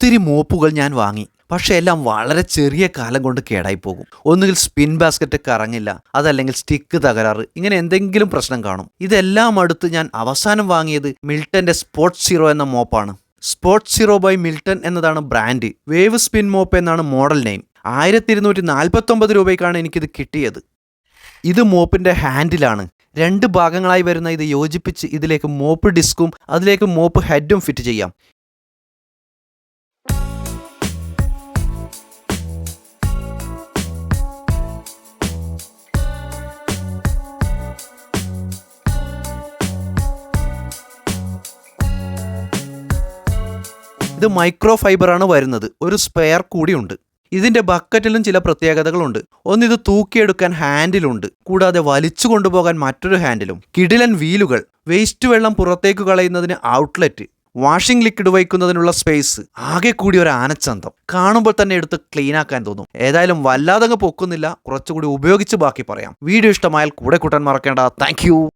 ഒത്തിരി മോപ്പുകൾ ഞാൻ വാങ്ങി. പക്ഷെ എല്ലാം വളരെ ചെറിയ കാലം കൊണ്ട് കേടായി പോകും. ഒന്നുകിൽ സ്പിൻ ബാസ്ക്കറ്റ് കറങ്ങില്ല അതല്ലെങ്കിൽ സ്റ്റിക്ക് തകരാറ് ഇങ്ങനെ എന്തെങ്കിലും പ്രശ്നം കാണും. ഇതെല്ലാം അടുത്ത് ഞാൻ അവസാനം വാങ്ങിയത് മിൽട്ടന്റെ സ്പോർട്സ് സീറോ എന്ന മോപ്പാണ്. സ്പോർട്സ് സീറോ ബൈ മിൽട്ടൺ എന്നതാണ് ബ്രാൻഡ് വേവ് സ്പിൻ മോപ്പ് എന്നാണ് മോഡൽ നെയിം ആയിരത്തി ഇരുന്നൂറ്റി നാൽപ്പത്തൊമ്പത് രൂപയ്ക്കാണ് എനിക്കിത് കിട്ടിയത്. ഇത് മോപ്പിന്റെ ഹാൻഡിലാണ് രണ്ട് ഭാഗങ്ങളായി വരുന്ന ഇത് യോജിപ്പിച്ച് ഇതിലേക്ക് മോപ്പ് ഡിസ്കും അതിലേക്ക് മോപ്പ് ഹെഡും ഫിറ്റ് ചെയ്യാം. ഇത് മൈക്രോ ഫൈബറാണ് വരുന്നത്. ഒരു സ്പെയർ കൂടിയുണ്ട്. ഇതിന്റെ ബക്കറ്റിലും ചില പ്രത്യേകതകളുണ്ട്. ഒന്ന് ഇത് തൂക്കിയെടുക്കാൻ ഹാൻഡിലുണ്ട്. കൂടാതെ വലിച്ചു കൊണ്ടുപോകാൻ മറ്റൊരു ഹാൻഡിലും. കിടിലൻ വീലുകൾ. വേസ്റ്റ് വെള്ളം പുറത്തേക്ക് കളയുന്നതിന് ഔട്ട്ലെറ്റ്. വാഷിംഗ് ലിക്വിഡ് വയ്ക്കുന്നതിനുള്ള സ്പേസ്. ആകെ കൂടി ഒരു ആനച്ചന്തം. കാണുമ്പോൾ തന്നെ എടുത്ത് ക്ലീൻ ആക്കാൻ തോന്നും. ഏതായാലും വല്ലാതെ പൊക്കുന്നില്ല. കുറച്ചുകൂടി ഉപയോഗിച്ച് ബാക്കി പറയാം. വീഡിയോ ഇഷ്ടമായാൽ കൂടെ കൂട്ടാൻ മറക്കേണ്ട. താങ്ക്